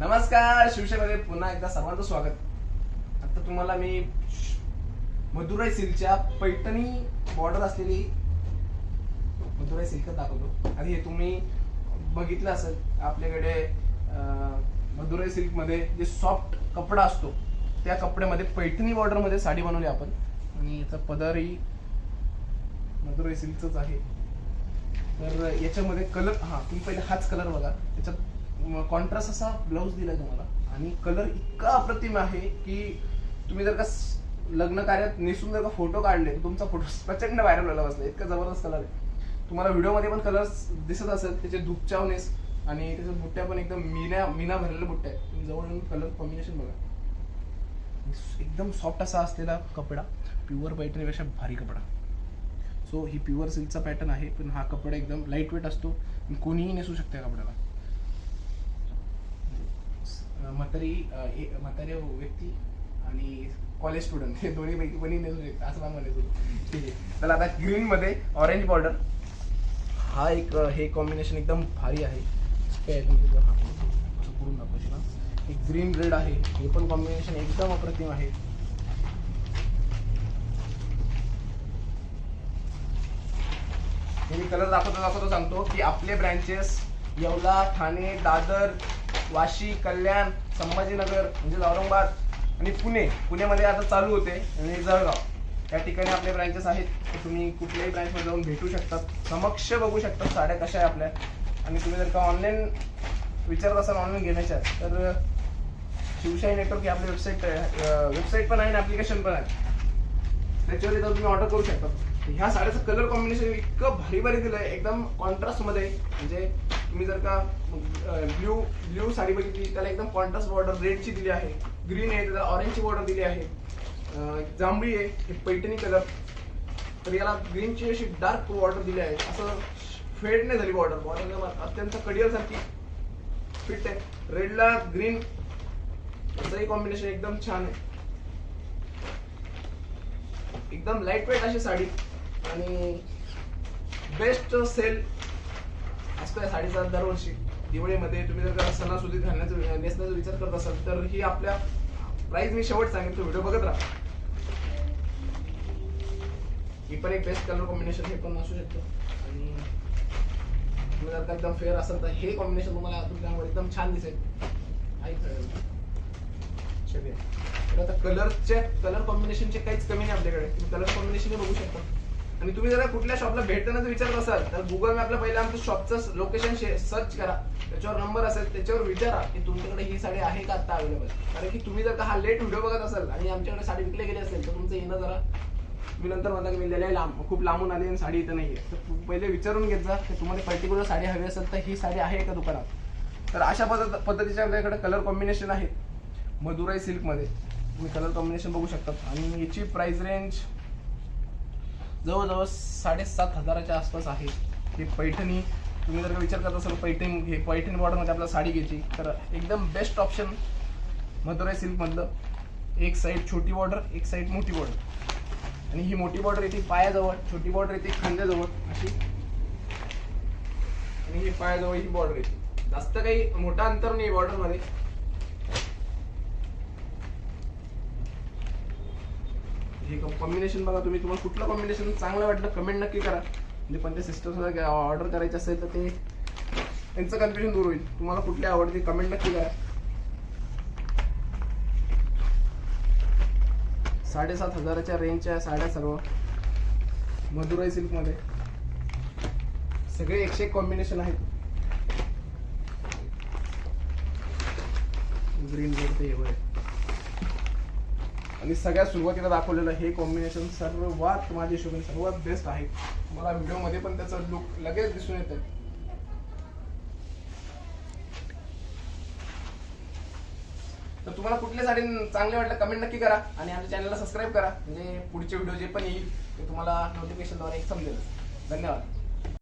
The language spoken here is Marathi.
नमस्कार शिवसेनेमध्ये पुन्हा एकदा सर्वांचं स्वागत. आता तुम्हाला मी मदुराई सिल्कच्या पैठणी बॉर्डर असलेली मदुराई सिल्क दाखवतो. आणि हे तुम्ही बघितलं असेल आपल्याकडे मदुराई सिल्कमध्ये सिल्कमध्ये जे सॉफ्ट कपडा असतो त्या कपड्यामध्ये पैठणी बॉर्डरमध्ये साडी बनवली आपण. आणि याचा पदरही मदुराई सिल्कच आहे. तर याच्यामध्ये कलर हा तुम्ही पहिले हाच कलर बघा. त्याच्यात कॉन्ट्रास्ट असा ब्लाऊज दिलाय तुम्हाला. आणि कलर इतका अप्रतिम आहे की तुम्ही जर का लग्न कार्यात नेसून जर का फोटो काढले तर तुमचा फोटो प्रचंड व्हायरल व्हायला बसला. इतका जबरदस्त कलर आहे. तुम्हाला व्हिडिओमध्ये पण कलर्स दिसत असेल त्याचे दुपचावनेस आणि त्याच्या बुट्ट्या पण एकदम मीना मीना भरलेल्या बुट्ट्या आहेत. तुम्ही जवळ येऊन कलर कॉम्बिनेशन बघा. एकदम सॉफ्ट असा असलेला कपडा प्युअर पैठणीपेक्षा भारी कपडा. सो ही प्युअर सिल्कचा पॅटर्न आहे पण हा कपडा एकदम लाइट वेट असतो कोणीही नेसू शकते या कपड्याला. म्हातारी म्हातारे ए- म्हातारी व्यक्ती आणि कॉलेज स्टुडंट हे दोन्ही पैकी कोणी नेसू शकते असं मला म्हणायचं ठीक आहे. तर आता ग्रीन मध्ये ऑरेंज बॉर्डर हा एक हे कॉम्बिनेशन एकदम भारी आहे. काय तुमचं असं करून दाखवशील ना. एक ग्रीन रेड आहे. हे पण कॉम्बिनेशन एकदम अप्रतिम आहे. हे मी कलर दाखवतो दाखवतो सांगतो की आपले ब्रँचेस येवला ठाणे दादर वाशी कल्याण संभाजीनगर म्हणजे औरंगाबाद आणि पुणे. पुण्यामध्ये आता चालू होते आणि जळगाव. या ठिकाणी आपले ब्रँचेस आहेत. तुम्ही कुठल्याही ब्रँचमध्ये जाऊन भेटू शकतात. समक्ष बघू शकतात साड्या कशा आहे आपल्या. आणि तुम्ही जर का ऑनलाईन विचारत असाल ऑनलाईन घेण्याच्या तर शिवशाही नेटवर्क ही आपली वेबसाईट वेबसाईट पण आहे आणि ऍप्लिकेशन पण आहे. त्याच्यावर जाऊन तुम्ही ऑर्डर करू शकता. ह्या साड्याचं कलर कॉम्बिनेशन इतकं भारी भारी आहे एकदम कॉन्ट्रास्टमध्ये म्हणजे तुम्ही जर का ब्ल्यू ब्ल्यू साडी बघितली त्याला एकदम कॉन्ट्रास्ट बॉर्डर रेडची दिली आहे. ग्रीन आहे त्याला ऑरेंजची बॉर्डर दिली आहे. जांभळी आहे हे पैठणी कलर तर याला ग्रीनची अशी डार्क बॉर्डर दिली आहे. असं फेड नाही झाली बॉर्डर बॉर्डर अत्यंत कडियल सारखी फिट आहे. रेडला ग्रीन याचंही कॉम्बिनेशन एकदम छान आहे. एकदम लाइट वेट अशी साडी. आणि बेस्ट सेल असतो साडेसात दरवर्षी दिवाळीमध्ये तुम्ही जर का सणासुदीत घालण्याचा नेसण्याचा विचार करत असाल तर ही आपल्या प्राइस मी शेवट सांगेन तो व्हिडिओ बघत राहा. ही पण एक बेस्ट कलर कॉम्बिनेशन हे पण असू शकतं. आणि तुम्ही जर का एकदम फेअर असाल तर हे कॉम्बिनेशन तुम्हाला तुमच्यावर एकदम छान दिसेल. शक्य तर आता कलरचे कलर कॉम्बिनेशनचे काहीच कमी नाही आपल्याकडे. तुम्ही कलर कॉम्बिनेशन बघू शकता. आणि तुम्ही जर कुठल्या शॉपला भेटताना विचारत असाल तर गुगल मॅपला पहिले आमचं शॉपचं लोकेशन सर्च करा. त्याच्यावर नंबर असेल त्याच्यावर विचारा की तुमच्याकडे ही साडी आहे का आता अवेलेबल कारण की तुम्ही जर का हा लेट व्हिडिओ बघत असाल आणि आमच्याकडे साडी विकली गेली असेल तर तुमचं येणं जरा मी नंतर म्हणता की मी लय लांब खूप लांबून आली आणि साडी इथं नाही आहे तर पहिले विचारून घेत जा की तुम्हाला पर्टिक्युलर साडी हवी असेल तर ही साडी आहे का दुकानात? तर अशा पद्धत पद्धतीच्या आपल्याकडे कलर कॉम्बिनेशन आहेत. मधुराई सिल्कमध्ये तुम्ही कलर कॉम्बिनेशन बघू शकतात आणि याची प्राईस रेंज जवळजवळ साडेसात हजाराच्या आसपास आहे. हे पैठणी तुम्ही जर का विचार करत असाल पैठणी हे पैठणी बॉर्डरमध्ये आपल्याला साडी घ्यायची तर एकदम बेस्ट ऑप्शन मधुराई सिल्कमधलं. एक साईड छोटी बॉर्डर एक साईड मोठी बॉर्डर आणि ही मोठी बॉर्डर येते पायाजवळ छोटी बॉर्डर येते खांद्याजवळ अशी. आणि ही पायाजवळ ही बॉर्डर येते. जास्त काही मोठा अंतर नाही बॉर्डरमध्ये हे कॉम्बिनेशन बघा तुम्ही. तुम्हाला कुठलं कॉम्बिनेशन चांगलं वाटलं कमेंट नक्की करा. म्हणजे पण ते सिस्टम ऑर्डर करायची असेल तर ते त्यांचं कन्फ्युजन दूर होईल. तुम्हाला कुठली आवडते कमेंट नक्की करा. साडेसात हजाराच्या रेंजच्या साड्या सर्व. मधुराई सिल्कमध्ये. सगळे एकशे एक कॉम्बिनेशन आहेत. ग्रीन बोर्ड ते एवढे आणि सगळ्यात सुरुवातीला दाखवलेलं हे कॉम्बिनेशन सर्वात माझ्या हिशोबाने सर्वात बेस्ट आहे. मला व्हिडिओमध्ये पण त्याचा लुक लगेच दिसून येत तर तुम्हाला कुठल्या साडी चांगले वाटलं कमेंट नक्की करा आणि आमच्या चॅनलला सबस्क्राईब करा. म्हणजे पुढचे व्हिडिओ जे पण येईल ते तुम्हाला नोटिफिकेशनद्वारे समजेल. धन्यवाद.